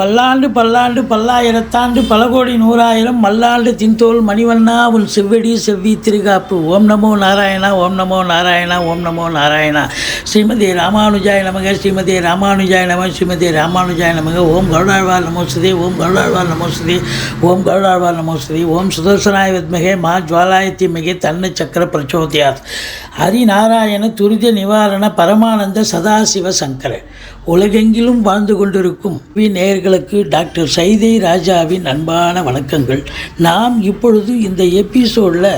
பல்லாண்டு பல்லாண்டு பல்லாயிரத்தாண்டு பல கோடி நூறாயிரம் மல்லாண்டு தின்தோல் மணிவண்ணா உன் செவ்வடி செவ்வி திருகாப்பு. ஓம் நமோ நாராயணா ஓம் நமோ நாராயணா ஓம் நமோ நாராயணா. ஸ்ரீமதி ராமானுஜாய நமக ஸ்ரீமதி ராமானுஜாய நம ஸ்ரீமதி ராமானுஜாய நமக. ஓம் கருடாழ்வார் நமோஸ்தே ஓம் கருடாழ்வார் நமோஸ்தே ஓம் கருடாழ்வார் நமோஸ்தே ஓம் சுதர்சனாய வித்மகே மா ஜுவாலாயத்தி மிகே தன்ன சக்கர பிரச்சோதயாத். ஹரிநாராயண துரித நிவாரண பரமானந்த சதாசிவ சங்கர. உலகெங்கிலும் வாழ்ந்து கொண்டிருக்கும் வி நேயர்களுக்கு டாக்டர் சைதை ராஜாவின் அன்பான வணக்கங்கள். நாம் இப்பொழுது இந்த எபிசோடில்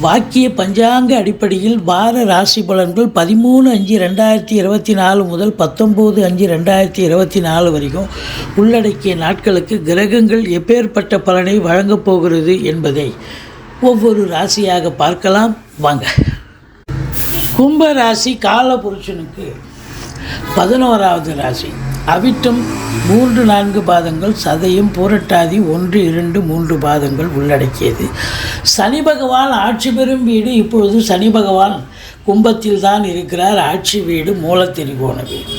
வாக்கிய பஞ்சாங்க அடிப்படையில் வார ராசி பலன்கள் பதிமூணு அஞ்சு ரெண்டாயிரத்தி இருபத்தி நாலு முதல் பத்தொம்போது அஞ்சு ரெண்டாயிரத்தி இருபத்தி நாலு வரைக்கும் உள்ளடக்கிய நாட்களுக்கு கிரகங்கள் எப்பேற்பட்ட பலனை வழங்கப் போகிறது என்பதை ஒவ்வொரு ராசியாக பார்க்கலாம். வாங்க. கும்ப ராசி காலபுருஷனுக்கு பதினோராவது ராசி. அவிட்டம் மூன்று நான்கு பாதங்கள் சதையும் பூரட்டாதி ஒன்று இரண்டு மூன்று பாதங்கள் உள்ளடக்கியது. சனி பகவான் ஆட்சி பெறும் வீடு இப்பொழுது சனி பகவான் கும்பத்தில் தான் இருக்கிறார். ஆட்சி வீடு மூலத்திரிகோண வீடு.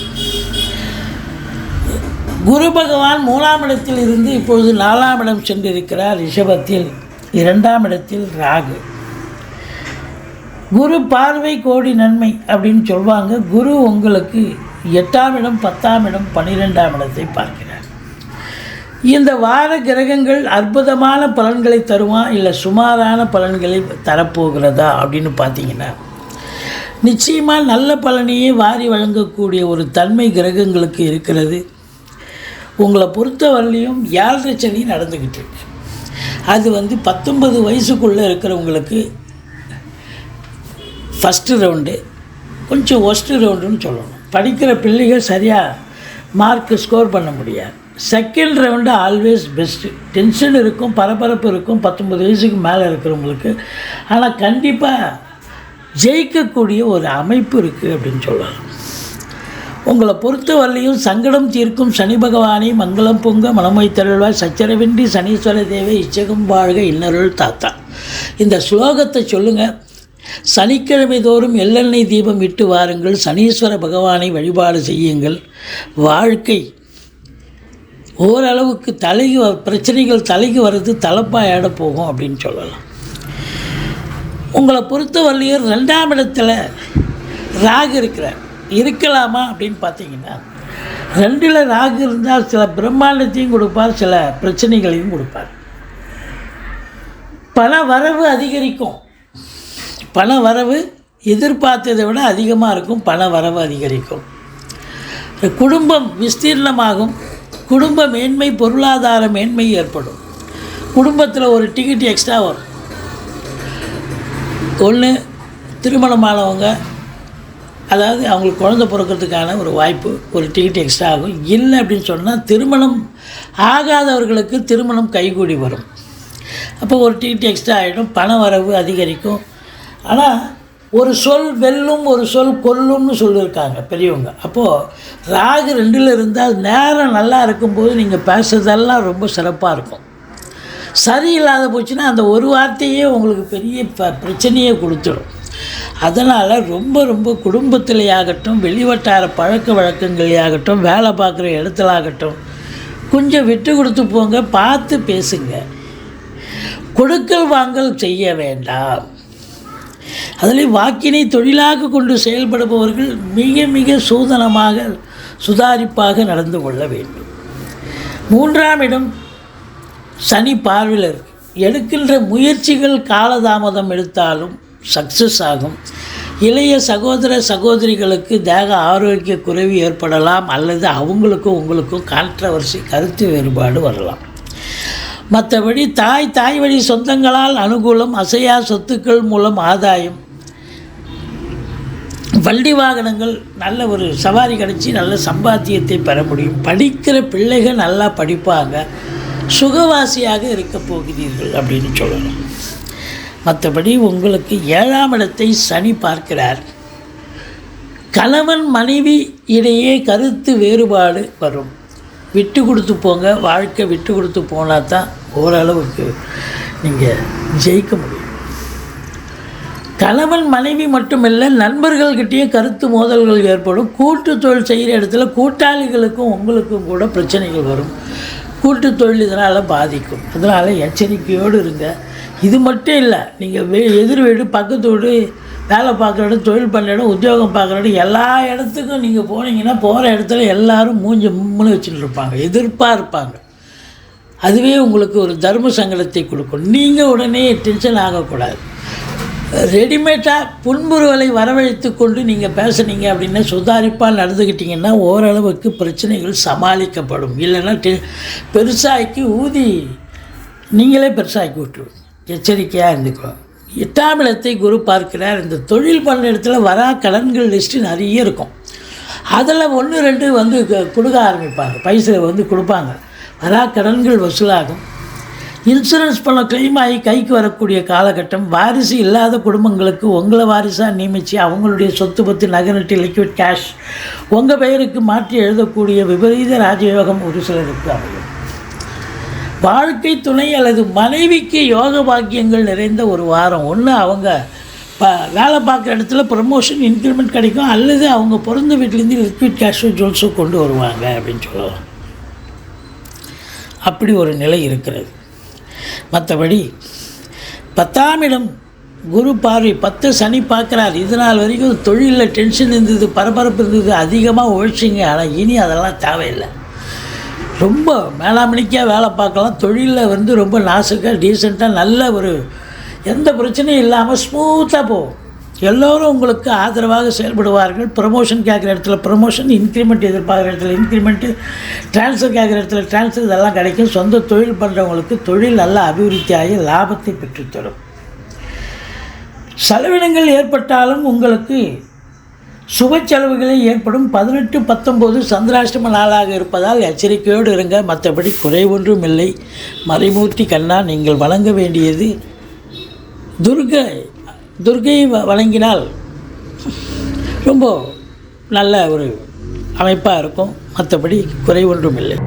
குரு பகவான் மூணாம் இடத்தில் இருந்து இப்பொழுது நாலாம் இடம் சென்றிருக்கிறார். ரிஷபத்தில் இரண்டாம் இடத்தில் ராகு. குரு பார்வை கோடி நன்மை அப்படின்னு சொல்லுவாங்க குரு உங்களுக்கு எட்டாம் இடம் பத்தாம் இடம் பன்னிரெண்டாம் இடத்தை பார்க்கிறார். இந்த வார கிரகங்கள் அற்புதமான பலன்களை தருமா? இல்லை சுமாரான பலன்களை தரப்போகிறதா? அப்படின்னு பார்த்தீங்கன்னா நிச்சயமாக நல்ல பலனையே வாரி வழங்கக்கூடிய ஒரு தன்மை கிரகங்களுக்கு இருக்கிறது. உங்களை பொறுத்தவரையிலையும் ஏழரை சனி நடந்துக்கிட்டு இருக்கு. அது வந்து பத்தொன்பது வயசுக்குள்ளே இருக்கிறவங்களுக்கு ஃபஸ்ட்டு ரவுண்டு கொஞ்சம் ஒஸ்ட்டு ரவுண்டுன்னு சொல்லணும். படிக்கிற பிள்ளைகள் சரியாக மார்க் ஸ்கோர் பண்ண முடியாது. Second round always best tension இருக்கும் பரபரப்பு இருக்கும் பத்தொம்பது வயசுக்கு மேலே இருக்கிறவங்களுக்கு. ஆனால் கண்டிப்பாக ஜெயிக்கக்கூடிய ஒரு அமைப்பு இருக்குது அப்படின்னு சொல்லலாம். உங்களை பொறுத்தவரையிலையும் சங்கடம் தீர்க்கும் சனி பகவானை மங்களம் பொங்க மனமை தருள்வாய் சச்சரவின்றி சனீஸ்வர தேவை இச்சகம் வாழ்க இன்னருள் தாத்தா. இந்த ஸ்லோகத்தை சொல்லுங்கள் சனிக்கிழமை தோறும் எள்ளெண்ணெய் தீபம் இட்டு வாருங்கள். சனீஸ்வர பகவானை வழிபாடு செய்யுங்கள். வாழ்க்கை ஓரளவுக்கு தலைக்கு வ- பிரச்சனைகள் தலைக்கு வர்றது தலைப்பாயாட போகும் அப்படின்னு சொல்லலாம். உங்களை பொறுத்தவரையிலும் ரெண்டாம் இடத்துல ராகு இருக்கிறார். இருக்கலாமா அப்படின்னு பார்த்தீங்கன்னா ரெண்டில் ராகு இருந்தால் சில பிரம்மாண்டத்தையும் கொடுப்பார் சில பிரச்சனைகளையும் கொடுப்பார். பண வரவு அதிகரிக்கும். பண வரவு எதிர்பார்த்ததை விட அதிகமாக இருக்கும் பண வரவு அதிகரிக்கும். குடும்பம் விஸ்தீர்ணமாகும். குடும்ப மேன்மை பொருளாதார மேன்மை ஏற்படும். குடும்பத்தில் ஒரு டிக்கெட் எக்ஸ்ட்ரா வரும். ஒன்று திருமணமானவங்க அதாவது அவங்களுக்கு குழந்தை பிறக்கிறதுக்கான ஒரு வாய்ப்பு ஒரு டிக்கெட் எக்ஸ்ட்ரா ஆகும். இல்லை அப்படின்னு சொன்னால் திருமணம் ஆகாதவர்களுக்கு திருமணம் கைகூடி வரும். அப்போ ஒரு டிக்கெட் எக்ஸ்ட்ரா ஆகிடும் பண வரவு அதிகரிக்கும். ஆனால் ஒரு சொல் வெல்லும் ஒரு சொல் கொல்லும்னு சொல்லியிருக்காங்க பெரியவங்க. அப்போது ராகு ரெண்டில் இருந்தால் நேரம் நல்லா இருக்கும்போது நீங்கள் பேசுறதெல்லாம் ரொம்ப சிறப்பாக இருக்கும். சரியில்லாத போச்சுன்னா அந்த ஒரு வார்த்தையே உங்களுக்கு பெரிய ப பிரச்சனையே கொடுத்துடும் அதனால் ரொம்ப ரொம்ப குடும்பத்திலேயாகட்டும் வெளிவட்டார பழக்க வழக்கங்களையாகட்டும் வேலை பார்க்குற இடத்துலாகட்டும் கொஞ்சம் விட்டு கொடுத்து போங்க பார்த்து பேசுங்க. கொடுக்கல் வாங்கல் செய்ய வேண்டாம். அதில் வாக்கினை தொழிலாக கொண்டு செயல்படுபவர்கள் மிக மிக சூதனமாக சுதாரிப்பாக நடந்து கொள்ள வேண்டும். மூன்றாம் இடம் சனி பார்வையில் இருக்கு. எடுக்கின்ற முயற்சிகள் காலதாமதம் எடுத்தாலும் சக்ஸஸ் ஆகும். இளைய சகோதர சகோதரிகளுக்கு தேக ஆரோக்கிய குறைவு ஏற்படலாம் அல்லது அவங்களுக்கும் உங்களுக்கும் கான்ட்ரவர்சி கருத்து வேறுபாடு வரலாம். மற்றபடி தாய் தாய் வழி சொந்தங்களால் அனுகூலம் அசையா சொத்துக்கள் மூலம் ஆதாயம் வண்டி வாகனங்கள் நல்ல ஒரு சவாரி கிடச்சி நல்ல சம்பாத்தியத்தை பெற முடியும். படிக்கிற பிள்ளைகள் நல்லா படிப்பாங்க. சுகவாசியாக இருக்க போகிறீர்கள் அப்படின்னு சொல்லலாம் மற்றபடி உங்களுக்கு ஏழாம் இடத்தை சனி பார்க்கிறார். கணவன் மனைவி இடையே கருத்து வேறுபாடு வரும். விட்டு கொடுத்து போங்க. வாழ்க்கை விட்டு கொடுத்து போனால் தான் ஓரளவுக்கு நீங்கள் ஜெயிக்க முடியும். கணவன் மனைவி மட்டுமில்லை நண்பர்கள்கிட்டயே கருத்து மோதல்கள் ஏற்படும். கூட்டு தொழில் செய்கிற இடத்துல கூட்டாளிகளுக்கும் உங்களுக்கும் கூட பிரச்சனைகள் வரும். கூட்டு தொழில் இதனால் பாதிக்கும். அதனால் எச்சரிக்கையோடு இருங்க. இது மட்டும் இல்லை நீங்கள் வே எதிர் வீடு பக்கத்து வீடு வேலை பார்க்குற இடம் தொழில் பண்ணுற இடம் உத்தியோகம் பார்க்குற இடம் எல்லா இடத்துக்கும் நீங்கள் போனீங்கன்னா போகிற இடத்துல எல்லாரும் மூஞ்சி மும்முன்னு வச்சுட்டு இருப்பாங்க. எதிர்ப்பாக இருப்பாங்க அதுவே உங்களுக்கு ஒரு தர்ம சங்கடத்தை கொடுக்கும். நீங்கள் உடனே டென்ஷன் ஆகக்கூடாது. ரெடிமேடாக புன்முறுவலை வரவழைத்து கொண்டு நீங்கள் பேசுனீங்க அப்படின்னா சுதாரிப்பாக நடந்துக்கிட்டிங்கன்னா ஓரளவுக்கு பிரச்சனைகள் சமாளிக்கப்படும். இல்லைன்னா டெ பெருசாக்கி ஊதி நீங்களே பெருசாக்கி விட்டுருவோம் எச்சரிக்கையாக இருந்துக்கலாம் எட்டாம் இடத்தை குரு பார்க்கிறார். இந்த தொழில் பண்ண இடத்துல வரா கடன்கள் லிஸ்ட்டு நிறைய இருக்கும். அதில் ஒன்று ரெண்டு வந்து க- கொடுக்க ஆரம்பிப்பாங்க. பைசை வந்து கொடுப்பாங்க. வரா கடன்கள் வசூலாகும். இன்சூரன்ஸ் பணம் கிளைம் ஆகி கைக்கு வரக்கூடிய காலகட்டம் வாரிசு இல்லாத குடும்பங்களுக்கு உங்களை வாரிசாக நியமித்து அவங்களுடைய சொத்து பத்து நகரட்டு லிக்விட் கேஷ் உங்கள் பெயருக்கு மாற்றி எழுதக்கூடிய விபரீத ராஜயோகம் ஒரு சிலருக்கு அமையும். வாழ்க்கை துணை அல்லது மனைவிக்கு யோக பாக்கியங்கள் நிறைந்த ஒரு வாரம். ஒன்று அவங்க ப வேலை பார்க்குற இடத்துல ப்ரமோஷன் இன்க்ரிமெண்ட் கிடைக்கும். அல்லது அவங்க பிறந்த வீட்டிலேருந்து லிக்விட் கேஷோ ஜுவல்ஸோ கொண்டு வருவாங்க அப்படின்னு சொல்லலாம். அப்படி ஒரு நிலை இருக்கிறது. மற்றபடி பத்தாம் இடம் குரு பார்வை பத்து சனி பார்க்குறார். இது நாள் வரைக்கும் தொழிலில் டென்ஷன் இருந்தது பரபரப்பு இருந்தது அதிகமாக உழைச்சிங்க. ஆனால் இனி அதெல்லாம் தேவையில்லை. ரொம்ப மேலாமணிக்காக வேலை பார்க்கலாம். தொழிலில் வந்து ரொம்ப நாசுக்காக டீசெண்டாக நல்ல ஒரு எந்த பிரச்சனையும் இல்லாமல் ஸ்மூத்தாக போகும். எல்லோரும் உங்களுக்கு ஆதரவாக செயல்படுவார்கள். ப்ரமோஷன் கேட்குற இடத்துல ப்ரமோஷன் இன்க்ரிமெண்ட் எதிர்பார்க்குற இடத்துல இன்க்ரிமெண்ட்டு ட்ரான்ஸ்ஃபர் கேட்குற இடத்துல ட்ரான்ஸ்ஃபர் இதெல்லாம் கிடைக்கும். சொந்த தொழில் பண்ணுறவங்களுக்கு தொழில் நல்ல அபிவிருத்தியாகி லாபத்தை பெற்றுத்தரும். செலவினங்கள் ஏற்பட்டாலும் உங்களுக்கு சுப செலவுகளே ஏற்படும். பதினெட்டு பத்தொம்போது சந்திராஷ்டம நாளாக இருப்பதால் எச்சரிக்கையோடு இருங்க. மற்றபடி குறை ஒன்றும் இல்லை மறைமூர்த்தி கண்ணா நீங்கள் வழங்க வேண்டியது துர்கை துர்கையை வ- வழங்கினால் ரொம்ப நல்ல ஒரு அமைப்பாக இருக்கும். மற்றபடி குறை ஒன்றும் இல்லை